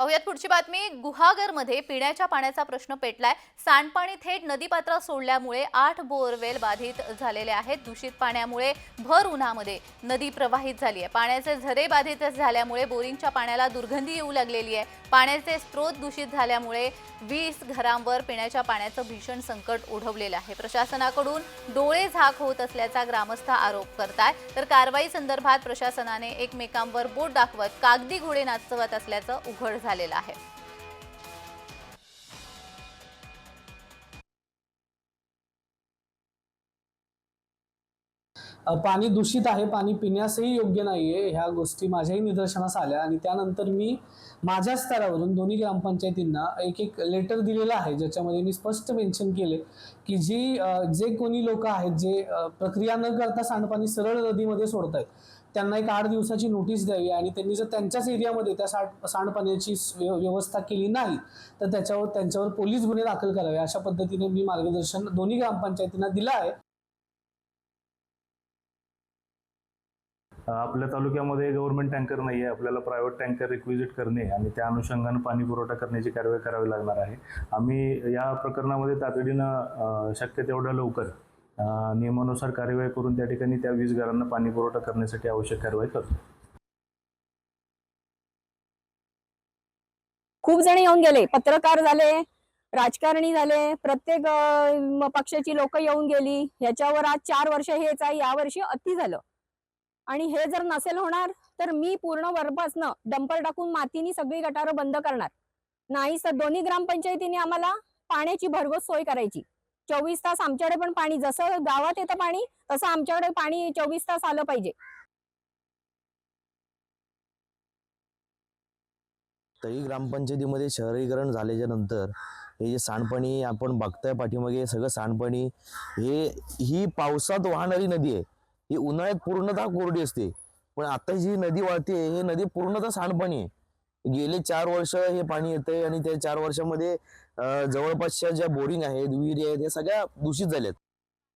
पाहूयात पुढची बातमी. गुहागरमध्ये पिण्याच्या पाण्याचा प्रश्न पेटलाय. सांडपाणी थेट नदीपात्रात सोडल्यामुळे आठ बोअरवेल बाधित झालेले आहेत. दूषित पाण्यामुळे भर उन्हामध्ये नदी प्रवाहित झाली आहे पाण्याचे झरे बाधित झाल्यामुळे बोरिंगच्या पाण्याला दुर्गंधी येऊ लागलेली आहे. पाण्याचे स्रोत दूषित झाल्यामुळे वीस घरांवर पिण्याच्या पाण्याचं भीषण संकट ओढवलेलं आहे. प्रशासनाकडून डोळे झाक होत असल्याचा ग्रामस्थ आरोप करताय. तर कारवाई संदर्भात प्रशासनाने एकमेकांवर बोट दाखवत कागदी घोडे नाचवत असल्याचं उघड झालं झालेला आहे. पाणी दूषित आहे पाणी पिण्यासही योग्य नाही आहे ह्या गोष्टी माझ्याही निदर्शनास आल्या आणि त्यानंतर मी माझ्या स्तरावरून दोन्ही ग्रामपंचायतींना एक एक लेटर दिलेलं आहे ज्याच्यामध्ये मी स्पष्ट मेन्शन केले की जी जे कोणी लोक आहेत जे प्रक्रिया न करता सांडपाणी सरळ नदीमध्ये सोडत आहेत त्यांना एक आठ दिवसाची नोटीस द्यावी आणि त्यांनी जर त्यांच्याच एरियामध्ये त्या साड सांडपाण्याची व्य- व्यवस्था केली नाही तर त्याच्यावर त्यांच्यावर पोलीस गुन्हे दाखल करावे अशा पद्धतीने मी मार्गदर्शन दोन्ही ग्रामपंचायतींना दिलं आहे. आपल्या तालुक्यामध्ये गव्हर्नमेंट टँकर नाही आहे आपल्याला प्रायव्हेट टँकर रिक्विजिट करणे आणि त्या अनुषंगानं पाणी पुरवठा करण्याची कारवाई करावी लागणार आहे. आम्ही या प्रकरणामध्ये तातडीनं शक्य तेवढ्या लवकर नियमानुसार कार्यवाही करून त्या ठिकाणी त्या वीज घरांना पाणी पुरवठा करण्यासाठी आवश्यक कारवाई करतो. खूप जण येऊन गेले. पत्रकार झाले राजकारणी झाले प्रत्येक पक्षाची लोक येऊन गेली. ह्याच्यावर आज चार वर्ष हेच आहे यावर्षी अति झालं. आणि हे जर नसेल होणार तर मी पूर्ण वरपासनं डंपर टाकून मातीनी सगळी गटारं बंद करणार. नाही तर दोन्ही ग्रामपंचायतीने आम्हाला पाण्याची भरघोस सोय करायची. चोवीस तास आमच्याकडे पण पाणी जसं गावात येतं पाणी तसं आमच्याकडे पाणी चोवीस तास आलं पाहिजे. तरी ग्रामपंचायतीमध्ये शहरीकरण झाल्याच्यानंतर हे जे सांडपाणी आपण बघताय पाठीमागे हे सगळं सांडपाणी हे ही पावसात वाहणारी नदी आहे. ही उन्हाळ्यात पूर्णतः कोरडी असते. पण आता जी नदी वाळते हे नदी पूर्णतः सांडपाणी आहे. गेले चार वर्ष हे पाणी येतंय आणि त्या चार वर्षामध्ये जवळपासच्या ज्या बोरिंग आहेत विहिरी आहेत या सगळ्या दूषित झाल्यात.